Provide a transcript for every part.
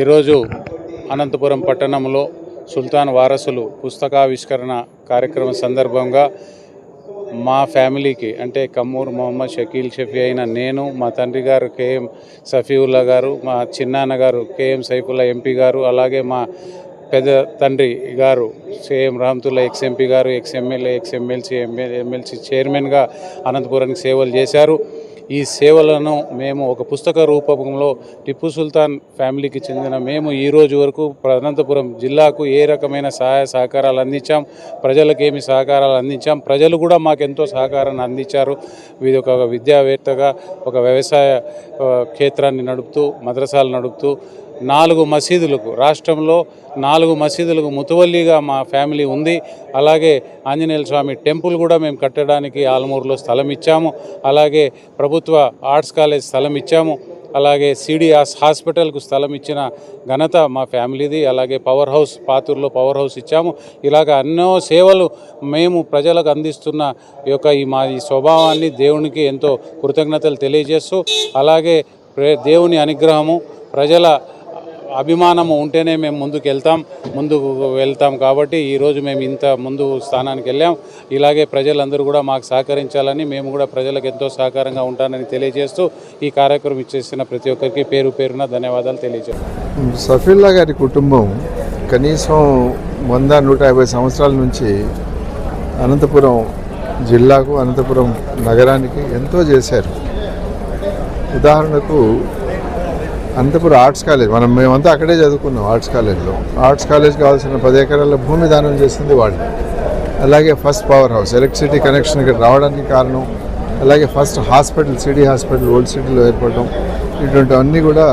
ఈరోజు అనంతపురం పట్టణంలో సుల్తాన్ వారసులు పుస్తకావిష్కరణ కార్యక్రమం సందర్భంగా మా ఫ్యామిలీకి అంటే కమ్మూరు మొహమ్మద్ షకీల్ షఫీ అయిన నేను మా తండ్రి గారు కేఎం సఫీవుల్లా గారు మా చిన్నాన్న గారు కేఎం సైఫుల్లా ఎంపీ గారు అలాగే మా పెద్ద తండ్రి గారు సీఎం రామ్తుల్లా ఎక్స్ ఎంపీ గారు ex MLA ex MLC MLC చైర్మన్గా అనంతపురానికి సేవలు చేశారు. ఈ సేవలను మేము ఒక పుస్తక రూపకంలో టిప్పు సుల్తాన్ ఫ్యామిలీకి చెందిన మేము ఈ రోజు వరకు అనంతపురం జిల్లాకు ఏ రకమైన సహాయ సహకారాలు అందించాం? ప్రజలకు ఏమి సహకారాలు అందించాం? ప్రజలు కూడా మాకు ఎంతో సహకారాన్ని అందించారు. ఇది ఒక విద్యావేత్తగా ఒక వ్యవసాయ క్షేత్రాన్ని నడుపుతూ మద్రసాలు నడుపుతూ నాలుగు మసీదులకు రాష్ట్రంలో నాలుగు మసీదులకు ముతువల్లిగా మా ఫ్యామిలీ ఉంది. అలాగే ఆంజనేయ స్వామి టెంపుల్ కూడా మేము కట్టడానికి ఆలమూరులో స్థలం ఇచ్చాము. అలాగే ప్రభుత్వ ఆర్ట్స్ కాలేజ్ స్థలం ఇచ్చాము. అలాగే సిడిఆస్ హాస్పిటల్కు స్థలం ఇచ్చిన ఘనత మా ఫ్యామిలీది. అలాగే పవర్ హౌస్ పాతూరులో పవర్ హౌస్ ఇచ్చాము. ఇలాగ ఎన్నో సేవలు మేము ప్రజలకు అందిస్తున్న యొక్క ఈ మా ఈ స్వభావాన్ని దేవునికి ఎంతో కృతజ్ఞతలు తెలియజేస్తూ అలాగే దేవుని అనుగ్రహము ప్రజల అభిమానము ఉంటేనే మేము ముందుకు వెళ్తాం ముందుకు వెళ్తాం కాబట్టి ఈరోజు మేము ఇంత ముందు స్థానానికి వెళ్ళాం. ఇలాగే ప్రజలందరూ కూడా మాకు సహకరించాలని మేము కూడా ప్రజలకు ఎంతో సహకారంగా ఉంటానని తెలియజేస్తూ ఈ కార్యక్రమం ఇచ్చేసిన ప్రతి ఒక్కరికి పేరు పేరున ధన్యవాదాలు తెలియజేస్తాం సఫీల్లా గారి కుటుంబం కనీసం వంద నూట యాభై సంవత్సరాల నుంచి అనంతపురం జిల్లాకు అనంతపురం నగరానికి ఎంతో చేశారు. ఉదాహరణకు అనంతపురం ఆర్ట్స్ కాలేజ్ మనం మేమంతా అక్కడే చదువుకున్నాం ఆర్ట్స్ కాలేజ్లో. ఆర్ట్స్ కాలేజ్ కావాల్సిన పది ఎకరాల భూమి దానం చేసింది వాళ్ళు. అలాగే first power house electricity connection ఇక్కడ రావడానికి కారణం. అలాగే first hospital city hospital old సిటీలో ఏర్పడడం. ఇటువంటివన్నీ కూడా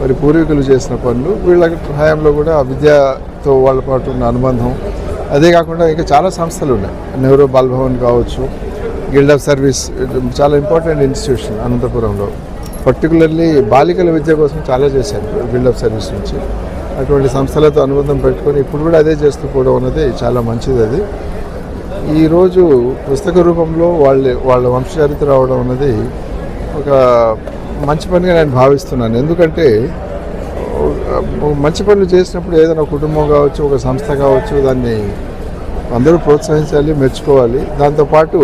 మరి పూర్వీకులు చేసిన పనులు. వీళ్ళ హయాంలో కూడా విద్యతో వాళ్ళ పాటు ఉన్న అనుబంధం. అదే కాకుండా ఇంకా చాలా సంస్థలు ఉన్నాయి. నెహ్రూ బాల్భవన్ కావచ్చు గిల్డ్ ఆఫ్ సర్వీస్ చాలా ఇంపార్టెంట్ ఇన్స్టిట్యూషన్ అనంతపురంలో. పర్టికులర్లీ బాలికల విద్య కోసం చాలా చేశారు బిల్డప్ సర్వీస్ నుంచి. అటువంటి సంస్థలతో అనుబంధం పెట్టుకొని ఇప్పుడు కూడా అదే చేస్తూ పోవడం అన్నది చాలా మంచిది అది. ఈరోజు పుస్తక రూపంలో వాళ్ళ వాళ్ళ వంశచరిత్ర రావడం అన్నది ఒక మంచి పనిగా నేను భావిస్తున్నాను. ఎందుకంటే మంచి పనులు చేసినప్పుడు ఏదైనా కుటుంబం కావచ్చు ఒక సంస్థ కావచ్చు దాన్ని అందరూ ప్రోత్సహించాలి మెచ్చుకోవాలి. దాంతోపాటు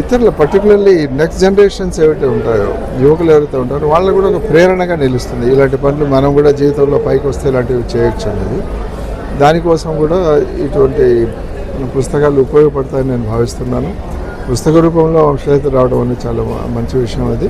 ఇతరుల పర్టికులర్లీ నెక్స్ట్ జనరేషన్స్ ఏవైతే ఉంటాయో యువకులు ఎవరైతే ఉంటారో వాళ్ళకు కూడా ఒక ప్రేరణగా నిలుస్తుంది. ఇలాంటి పనులు మనం కూడా జీవితంలో పైకి వస్తే ఇలాంటివి చేయొచ్చు అనేది. దానికోసం కూడా ఇటువంటి పుస్తకాలు ఉపయోగపడతాయని నేను భావిస్తున్నాను. పుస్తక రూపంలో వంశచరిత్ర రావడం అనేది చాలా మంచి విషయం అది.